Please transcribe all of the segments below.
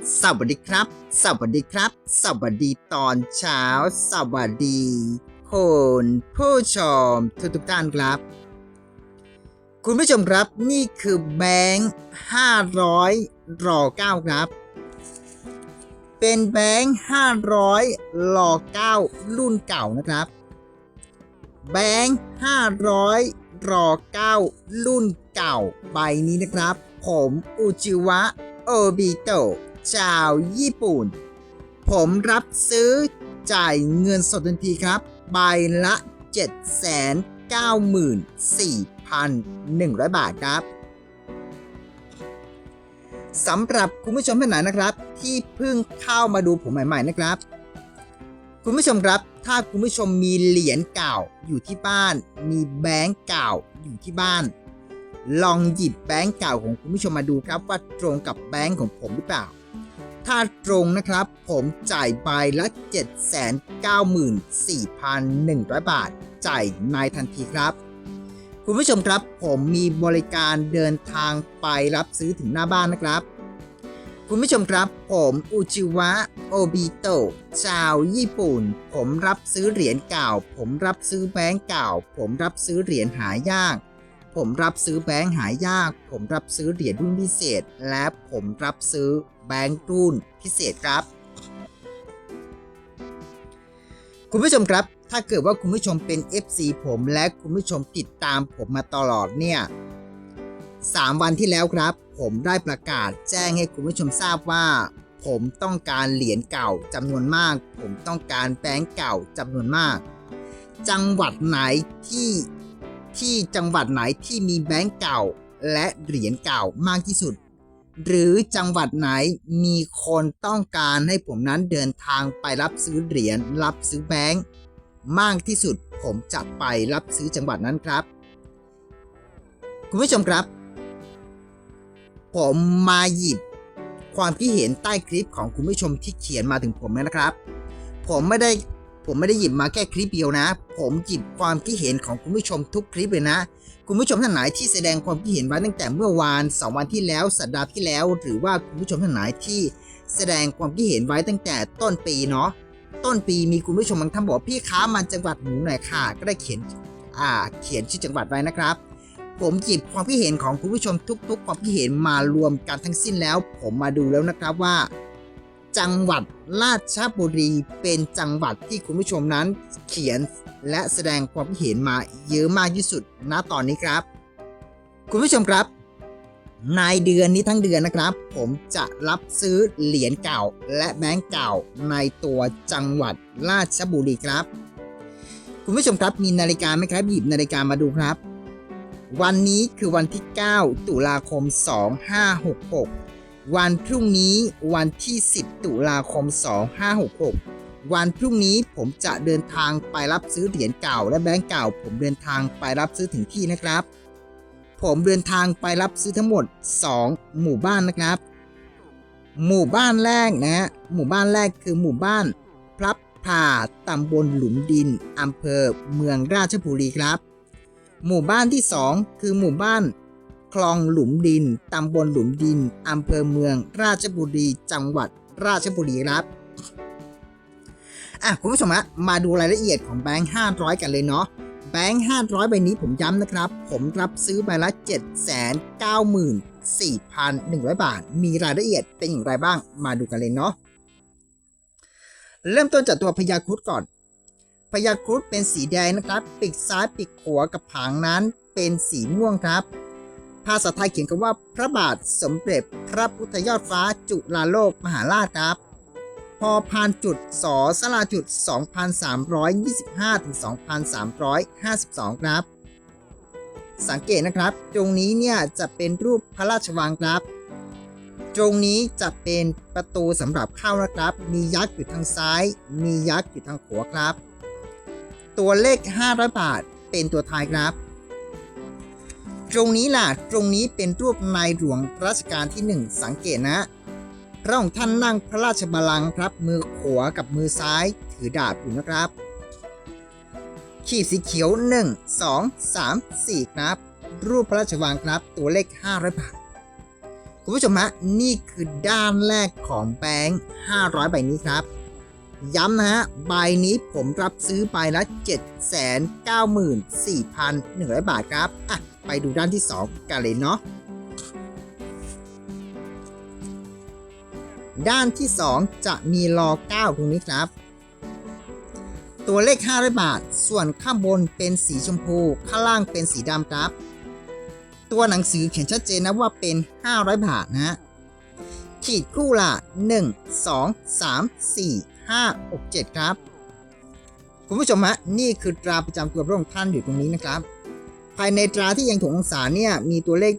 สวัสดีครับ สวัสดีครับ สวัสดีตอนเช้า สวัสดีคุณผู้ชมทุกทุกท่านครับ คุณผู้ชมครับนี่คือแบงค์500รอ9ครับ เป็นแบงค์500รอ9รุ่นเก่านะครับ แบงค์500รอ9รุ่นเก่าใบนี้นะครับ ผมอุจิวะโอบิโตะ ชาวญี่ปุ่น ผมรับซื้อจ่ายเงินสดทันทีครับ ใบละ 794,100 บาทครับสำหรับคุณผู้ชมท่านไหนนะครับ ที่เพิ่งเข้ามาดูผมใหม่ๆนะครับ คุณผู้ชมครับถ้าคุณผู้ชมมีเหรียญเก่าอยู่ที่บ้าน มีแบงก์เก่าอยู่ที่บ้าน ลองหยิบแบงก์เก่าของคุณผู้ชมมาดูครับว่าตรงกับแบงก์ของผมหรือเปล่า ถ้าตรงนะครับ ผมจ่ายใบละ 794,100 บาท จ่ายในทันทีครับ คุณผู้ชมครับผมมีบริการเดินทางไปรับซื้อถึงหน้าบ้านนะครับ คุณผู้ชมครับ ผมอุจิวะโอบิโตะชาวญี่ปุ่น ผมรับซื้อเหรียญเก่า ผมรับซื้อแบงก์เก่า ผมรับซื้อเหรียญหายาก ผมรับซื้อแบงค์หายาก ผมรับซื้อเหรียญรุ่นพิเศษ และผมรับซื้อแบงค์รุ่นพิเศษครับ คุณผู้ชมครับ ถ้าเกิดว่าคุณผู้ชมเป็น FC ผมและคุณผู้ชมติดตามผมมาตลอดเนี่ย3วันที่แล้วครับ ผมได้ประกาศแจ้งให้คุณผู้ชมทราบว่า ผมต้องการเหรียญเก่าจำนวนมาก ผมต้องการแบงค์เก่าจำนวนมาก จังหวัดไหนที่ ที่จังหวัดไหนที่มีแบงก์เก่าและเหรียญเก่ามากที่สุด หรือจังหวัดไหนมีคนต้องการให้ผมนั้นเดินทางไปรับซื้อเหรียญรับซื้อแบงก์มากที่สุดผมจะไปรับซื้อจังหวัดนั้นครับ คุณผู้ชมครับ ผมมาหยิบความคิดเห็นใต้คลิปของคุณผู้ชมที่เขียนมาถึงผมนะครับ ผมไม่ได้ ผมไม่ได้หยิบมาแค่คลิปเดียวนะ ผมหยิบความคิดเห็นของคุณผู้ชมทุกคลิปเลยนะ คุณผู้ชมท่านไหนที่แสดงความคิดเห็นไว้ตั้งแต่เมื่อวานสองวันที่แล้วสัปดาห์ที่แล้ว หรือว่าคุณผู้ชมท่านไหนที่แสดงความคิดเห็นไว้ตั้งแต่ต้นปีเนาะต้นปีมีคุณผู้ชมบางท่านบอกพี่ค้ามันจังหวัดหนูหน่อยค่ะ ก็ได้เขียนอ่าเขียนชื่อจังหวัดไว้นะครับ ผมหยิบความคิดเห็นของคุณผู้ชมทุก ๆ ความคิดเห็นมารวมกันทั้งสิ้นแล้ว ผมมาดูแล้วนะครับว่า จังหวัดราชบุรีเป็นจังหวัดที่คุณผู้ชมนั้นเขียนและแสดงความเห็นมาเยอะมากที่สุดณตอนนี้ครับ คุณผู้ชมครับ ในเดือนนี้ทั้งเดือนนะครับ ผมจะรับซื้อเหรียญเก่าและแบงก์เก่าในตัวจังหวัดราชบุรีครับ คุณผู้ชมครับมีนาฬิกาไหมครับหยิบนาฬิกามาดูครับ วันนี้คือวันที่ 9 ตุลาคม 2566 วันพรุ่งนี้วันที่ 10 ตุลาคม 2566 วันพรุ่งนี้ผมจะเดินทางไปรับซื้อเหรียญเก่าและแบงก์เก่า ผมเดินทางไปรับซื้อถึงที่นะครับ ผมเดินทางไปรับซื้อทั้งหมด 2 หมู่บ้านนะครับ หมู่บ้านแรกนะฮะหมู่บ้านแรกคือหมู่บ้านพลับพลาตำบลหลุมดินอำเภอเมืองราชบุรีครับ หมู่บ้านที่ 2 คือหมู่บ้าน คลองหลุมดิน ตำบลหลุมดิน อำเภอเมือง ราชบุรี จังหวัดราชบุรีครับอะคุณผู้ชมฮะมาดูรายละเอียดของแบงค์500 กันเลยเนาะแบงค์500 ใบนี้ผมย้ำนะครับ ผมรับซื้อใบละ 794,100 บาท มีรายละเอียดเป็นอย่างไรบ้างมาดูกันเลยเนาะเริ่มต้นจากตัวพญาครุฑก่อนพญาครุฑเป็นสีแดงนะครับ ปีกซ้ายปีกขวากับผางนั้นเป็นสีม่วงครับ ภาษาไทยเขียนคำว่าพระบาทสมเด็จพระพุทธยอดฟ้าจุฬาโลกมหาราชครับ พอพานจุดสอสลาจุด 2,325 ถึง 2,352 ครับ สังเกตนะครับ ตรงนี้เนี่ยจะเป็นรูปพระราชวังครับ ตรงนี้จะเป็นประตูสำหรับเข้านะครับ มียักษ์อยู่ทางซ้าย มียักษ์อยู่ทางขวาครับ ตัวเลข 500 บาทเป็นตัวท้ายครับ ตรงนี้ล่ะ ตรงนี้เป็นรูปนายหลวงรัชกาลที่ 1 สังเกตนะพระองค์ท่านนั่งพระราชบัลลังก์ครับมือขวากับมือซ้ายถือดาบอยู่นะครับ ขีดสีเขียว 1 2 3 4 ครับ รูปพระราชวังครับตัวเลข 500 บาท คุณผู้ชมฮะนี่คือด้านแรกของแบงค์500 ใบนี้ครับ ย้ำนะฮะใบนี้ผมรับซื้อใบละ 794,100 บาทครับอะ ไปดูด้านที่ 2 กันเลยเนาะด้านที่ 2 จะมีรอ 9 ตรงนี้ครับ ตัวเลข 500 บาท ส่วนข้างบนเป็นสีชมพู ข้างล่างเป็นสีดำครับ ตัวหนังสือเขียนชัดเจนนะว่าเป็น 500 บาทนะ ขีดคู่ละ 1 2 3 4 5 6 7 ครับ คุณผู้ชมฮะนี่คือตราประจำตัวพระองค์ท่านอยู่ตรงนี้นะครับ ภายในตราที่ยังถุงองศาเนี่ยมีตัวเลข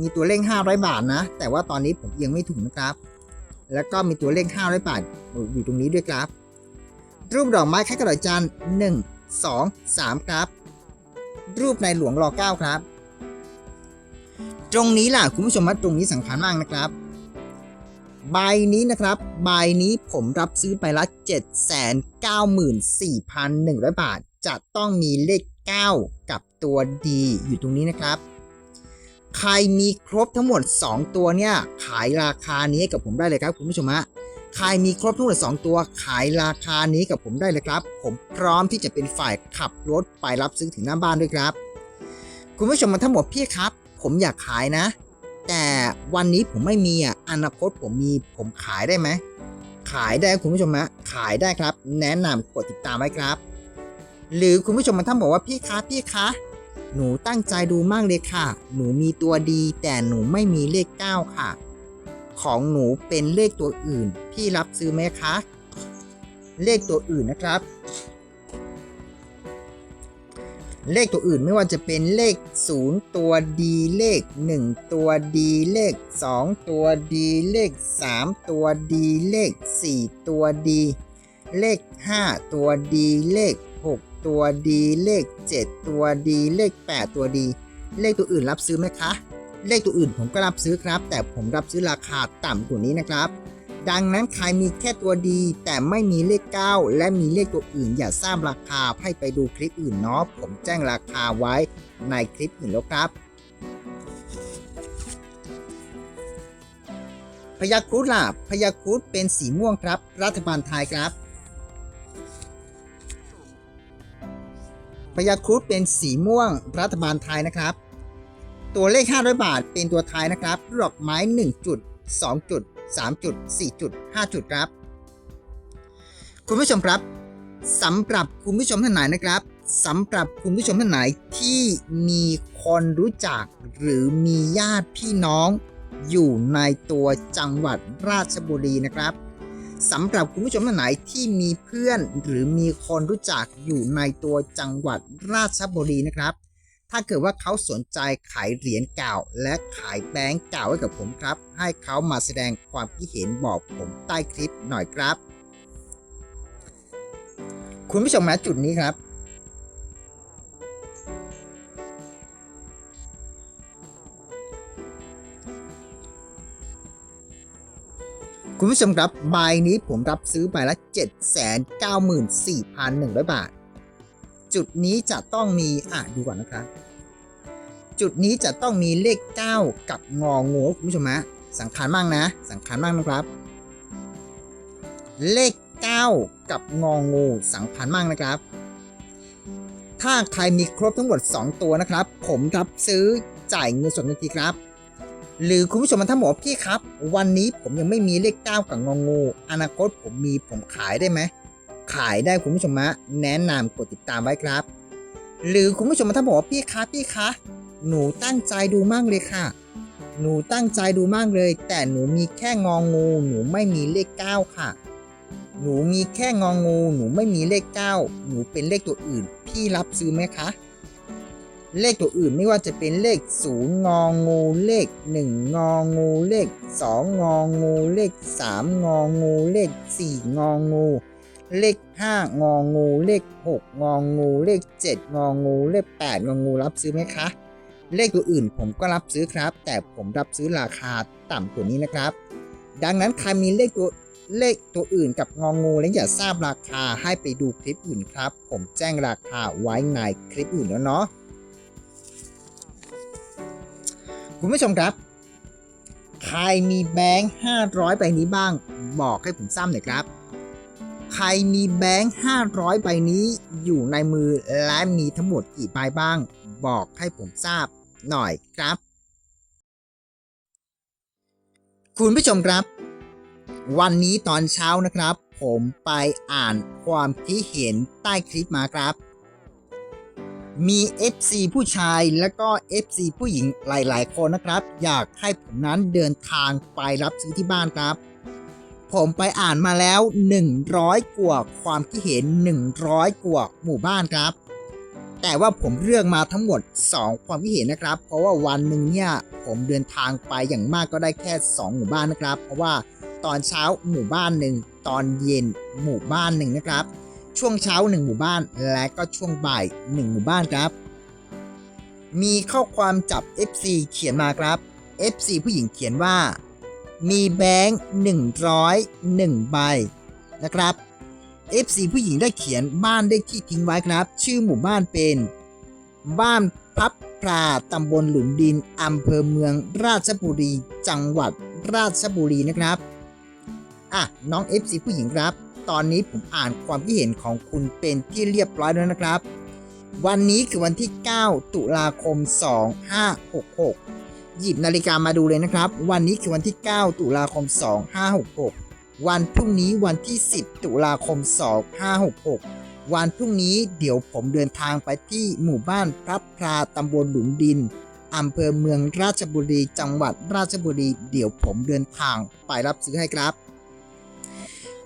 มีตัวเลข 500 บาทนะ แต่ว่าตอนนี้ผมยังไม่ถุงนะครับ แล้วก็มีตัวเลข 500 บาทอยู่ตรงนี้ด้วยครับ รูปดอกไม้คล้ายกระดาษจันทร์1 2 3 ครับ รูปในหลวงรอ9ครับ ตรงนี้ล่ะคุณผู้ชมว่าตรงนี้สำคัญมากนะครับใบนี้นะครับ ใบนี้ผมรับซื้อไปละ 794,100 บาท จะต้องมีเลข 9 กับตัวดีอยู่ตรงนี้นะครับ ใครมีครบทั้งหมด 2 ตัวเนี่ย ขายราคานี้กับผมได้เลยครับคุณผู้ชมฮะใครมีครบทั้งหมด 2 ตัวขายราคานี้กับผมได้เลยครับ ผมพร้อมที่จะเป็นฝ่ายขับรถไปรับซื้อถึงหน้าบ้านด้วยครับ คุณผู้ชมมาทั้งหมดพี่ครับ ผมอยากขายนะ แต่วันนี้ผมไม่มีอะอนาคตผมมีผมขายได้ไหมขายได้คุณผู้ชมฮะขายได้ครับ แนะนำกดติดตามไว้ครับ หรือคุณผู้ชมมาท่านบอกว่าพี่คะพี่คะหนูตั้งใจดูมากเลยค่ะ หนูมีตัวดี แต่หนูไม่มีเลข9ค่ะ ของหนูเป็นเลขตัวอื่น พี่รับซื้อไหมคะ เลขตัวอื่นนะครับ เลขตัวอื่นไม่ว่าจะเป็นเลข 0 ตัวดีเลข 1 ตัวดีเลข 2 ตัวดีเลข 3 ตัวดีเลข 4 ตัวดี เลข 5 ตัวดีเลข ตัวดีเลข 7 ตัวดีเลข 8 ตัวดี เลขตัวอื่นรับซื้อไหมคะ เลขตัวอื่นผมก็รับซื้อครับ แต่ผมรับซื้อราคาต่ำกว่านี้นะครับ ดังนั้นใครมีแค่ตัวดีแต่ไม่มีเลข 9 และมีเลขตัวอื่น อย่าทราบราคาให้ไปดูคลิปอื่นเนาะผมแจ้งราคาไว้ในคลิปอื่นแล้วครับพยาครุฑล่ะพยาครุฑเป็นสีม่วงครับ รัฐบาลไทยครับ พยาครุฑเป็นสีม่วงรัฐบาลไทยนะครับ ตัวเลข 500 บาทเป็นตัวไทยนะครับดอกไม้ 1 จุด 2 จุด 3 จุด 4 จุด 5 จุดครับ คุณผู้ชมครับสำหรับคุณผู้ชมท่านไหนนะครับสำหรับคุณผู้ชมท่านไหนที่มีคนรู้จักหรือมีญาติพี่น้องอยู่ในตัวจังหวัดราชบุรีนะครับ สำหรับคุณผู้ชมท่านไหนที่มีเพื่อนหรือมีคนรู้จักอยู่ในตัวจังหวัดราชบุรีนะครับ ถ้าเกิดว่าเขาสนใจขายเหรียญเก่า และขายแบงก์เก่าให้กับผมครับ ให้เขามาแสดงความคิดเห็นบอกผมใต้คลิปหน่อยครับ คุณผู้ชมมาจุดนี้ครับ คุณผู้ชมครับใบนี้ผมรับซื้อใบละ 794,100 บาท จุดนี้จะต้องมีอะดูก่อนนะครับ จุดนี้จะต้องมีเลข 9 กับงองูคุณผู้ชมฮะสำคัญมากนะสำคัญมากนะครับ เลข 9 กับงองูสำคัญมากนะครับ ถ้าใครมีครบทั้งหมด 2 ตัวนะครับ ผมรับซื้อจ่ายเงินสดทันทีครับ หรือคุณผู้ชมมาท่านบอกพี่ครับ วันนี้ผมยังไม่มีเลข9กับงองู อนาคตผมมีผมขายได้ไหม ขายได้คุณผู้ชมมะแนะนำกดติดตามไว้ครับ หรือคุณผู้ชมมาท่านบอกว่าพี่คะพี่คะหนูตั้งใจดูมากเลยค่ะ หนูตั้งใจดูมากเลย แต่หนูมีแค่งองู หนูไม่มีเลข9ค่ะ หนูมีแค่งองู หนูไม่มีเลข9หนูเป็นเลขตัวอื่น พี่รับซื้อไหมคะ เลขตัวอื่นไม่ว่าจะเป็นเลข 0 งองูเลข 1 งองูเลข 2 งองูเลข 3 งองูเลข 4 งองู เลข 5 งองู เลข 6 งองู เลข 7 งองู เลข 8 งองูรับซื้อไหมคะ เลขตัวอื่นผมก็รับซื้อครับ แต่ผมรับซื้อราคาต่ำกว่านี้นะครับ ดังนั้นใครมีเลขตัวเลขตัวอื่นกับงองูและอยากทราบราคาให้ไปดูคลิปอื่นครับ ผมแจ้งราคาไว้ในคลิปอื่นแล้วเนาะ คุณผู้ชมครับ ใครมีแบงค์500ใบนี้บ้าง บอกให้ผมทราบหน่อยครับ ใครมีแบงค์500ใบนี้อยู่ในมือและมีทั้งหมดกี่ใบบ้าง บอกให้ผมทราบหน่อยครับ คุณผู้ชมครับ วันนี้ตอนเช้านะครับ ผมไปอ่านความคิดเห็นใต้คลิปมาครับ มี FC ผู้ชายและก็ FC ผู้หญิงหลาย ๆ คนนะครับ อยากให้ผมนั้นเดินทางไปรับซื้อที่บ้านครับ ผมไปอ่านมาแล้ว 100 กว่าความคิดเห็น 100 กว่าหมู่บ้านครับ แต่ว่าผมเลือกมาทั้งหมด 2 ความคิดเห็นนะครับ เพราะว่าวันหนึ่งเนี่ยผมเดินทางไปอย่างมากก็ได้แค่ 2 หมู่บ้านนะครับ เพราะว่าตอนเช้าหมู่บ้านหนึ่งตอนเย็นหมู่บ้านหนึ่งนะครับ ช่วงเช้า 1 หมู่บ้าน และก็ช่วงบ่าย 1 หมู่บ้านครับ มีข้อความจับ FC เขียนมาครับ FC ผู้หญิงเขียนว่า มีแบงค์101 ใบนะครับ FC ผู้หญิงได้เขียนบ้านเลขที่ทิ้งไว้ครับ ชื่อหมู่บ้านเป็น บ้านพับพราตำบลหลุมดินอำเภอเมืองราชบุรี จังหวัดราชบุรีนะครับ อะ น้อง FC ผู้หญิงครับ ตอนนี้ผมอ่านความคิดเห็นของคุณเป็นที่เรียบร้อยแล้วนะครับ วันนี้คือวันที่ 9 ตุลาคม 2566 หยิบนาฬิกามาดูเลยนะครับ วันนี้คือวันที่ 9 ตุลาคม 2566 วันพรุ่งนี้วันที่ 10 ตุลาคม 2566 วันพรุ่งนี้เดี๋ยวผมเดินทางไปที่หมู่บ้านพระพราตำบลหลุมดินอำเภอเมืองราชบุรี จังหวัดราชบุรี เดี๋ยวผมเดินทางไปรับซื้อให้ครับ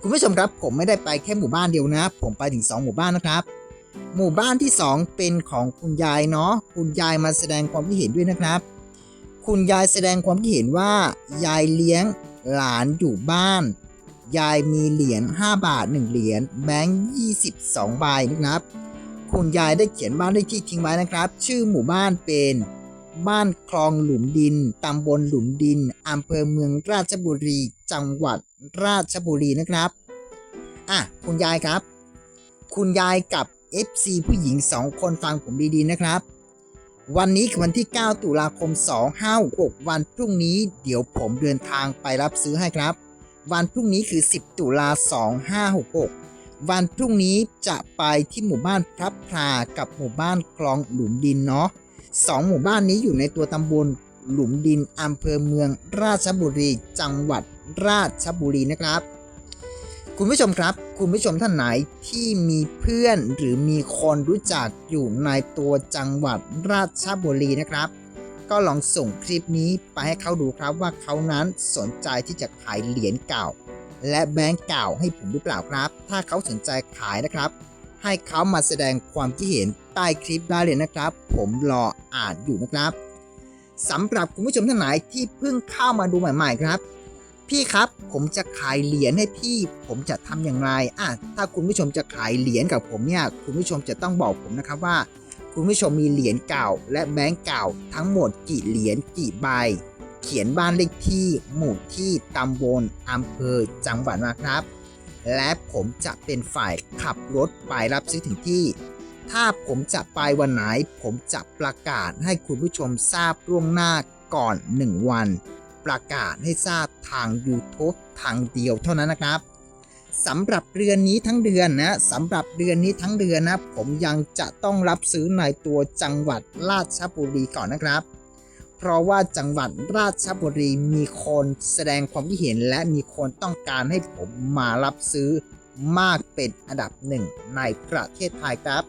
คุณผู้ชมครับผมไม่ได้ไปแค่หมู่บ้านเดียวนะ ผมไปถึง 2 หมู่บ้านนะครับ หมู่บ้านที่ 2 เป็นของคุณยายเนาะคุณยายมาแสดงความคิดเห็นด้วยนะครับ คุณยายแสดงความคิดเห็นว่า ยายเลี้ยงหลานอยู่บ้าน ยายมีเหรียญ5บาท 1 เหรียญแบงค์22ใบนะครับ คุณยายได้เขียนบ้านเลขที่ทิ้งไว้นะครับ ชื่อหมู่บ้านเป็น บ้านคลองหลุมดิน ตำบลหลุมดิน อำเภอเมืองราชบุรี จังหวัดราชบุรีนะครับ อะ คุณยายครับ คุณยายกับ FC ผู้หญิง 2 คนฟังผมดีๆนะครับ วันนี้คือวันที่ 9 ตุลาคม 2566 วันพรุ่งนี้เดี๋ยวผมเดินทางไปรับซื้อให้ครับ วันพรุ่งนี้คือ 10 ตุลา 2566วันพรุ่งนี้จะไปที่หมู่บ้านพระพรากับหมู่บ้านคลองหลุมดินเนาะ สองหมู่บ้านนี้อยู่ในตัวตำบลหลุมดินอำเภอเมืองราชบุรี จังหวัดราชบุรีนะครับ คุณผู้ชมครับ คุณผู้ชมท่านไหนที่มีเพื่อนหรือมีคนรู้จักอยู่ในตัวจังหวัดราชบุรีนะครับ ก็ลองส่งคลิปนี้ไปให้เขาดูครับว่าเขานั้นสนใจที่จะขายเหรียญเก่า และแบงก์เก่าให้ผมหรือเปล่าครับ ถ้าเขาสนใจขายนะครับ ให้เขามาแสดงความคิดเห็นใต้คลิปได้เลยนะครับ ผมรออ่านอยู่นะครับสำหรับคุณผู้ชมท่านไหนที่เพิ่งเข้ามาดูใหม่ ๆ ครับ พี่ครับผมจะขายเหรียญให้พี่ ผมจะทำอย่างไรอะถ้าคุณผู้ชมจะขายเหรียญกับผมเนี่ยคุณผู้ชมจะต้องบอกผมนะครับว่า คุณผู้ชมมีเหรียญเก่า และแบงก์เก่า ทั้งหมดกี่เหรียญกี่ใบ เขียนบ้านเลขที่ หมู่ที่ตำบลอำเภอจังหวัดมาครับ และผมจะเป็นฝ่ายขับรถไปรับซื้อถึงที่ ถ้าผมจะไปวันไหน ผมจะประกาศให้คุณผู้ชมทราบล่วงหน้าก่อน 1 วัน ประกาศให้ทราบทาง YouTube ทางเดียวเท่านั้นนะครับสำหรับเดือนนี้ทั้งเดือนนะสำหรับเดือนนี้ทั้งเดือนนะ ผมยังจะต้องรับซื้อในตัวจังหวัดราชบุรีก่อนนะครับ เพราะว่าจังหวัดราชบุรีมีคนแสดงความคิดเห็นและมีคนต้องการให้ผมมารับซื้อมากเป็นอันดับหนึ่งในประเทศไทยครับ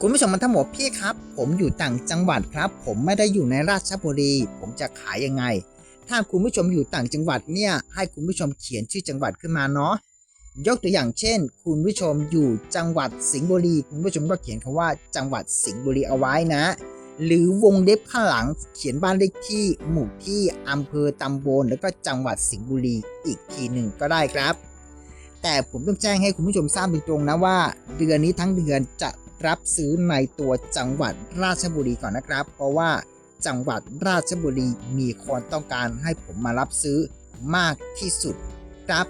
คุณผู้ชมมันทั้งหมดพี่ครับ ผมอยู่ต่างจังหวัดครับ ผมไม่ได้อยู่ในราชบุรี ผมจะขายยังไง ถ้าคุณผู้ชมอยู่ต่างจังหวัดเนี่ยให้คุณผู้ชมเขียนชื่อจังหวัดขึ้นมาเนาะยกตัวอย่างเช่น คุณผู้ชมอยู่จังหวัดสิงห์บุรี คุณผู้ชมก็เขียนคำว่าจังหวัดสิงห์บุรีเอาไว้นะ หรือวงเล็บข้างหลังเขียนบ้านเลขที่หมู่ที่อำเภอตำบลแล้วก็จังหวัดสิงห์บุรีอีกทีหนึ่งก็ได้ครับ แต่ผมต้องแจ้งให้คุณผู้ชมทราบตรงๆนะว่า เดือนนี้ทั้งเดือนจะรับซื้อในตัวจังหวัดราชบุรีก่อนนะครับ เพราะว่าจังหวัดราชบุรีมีคนต้องการให้ผมมารับซื้อมากที่สุดครับ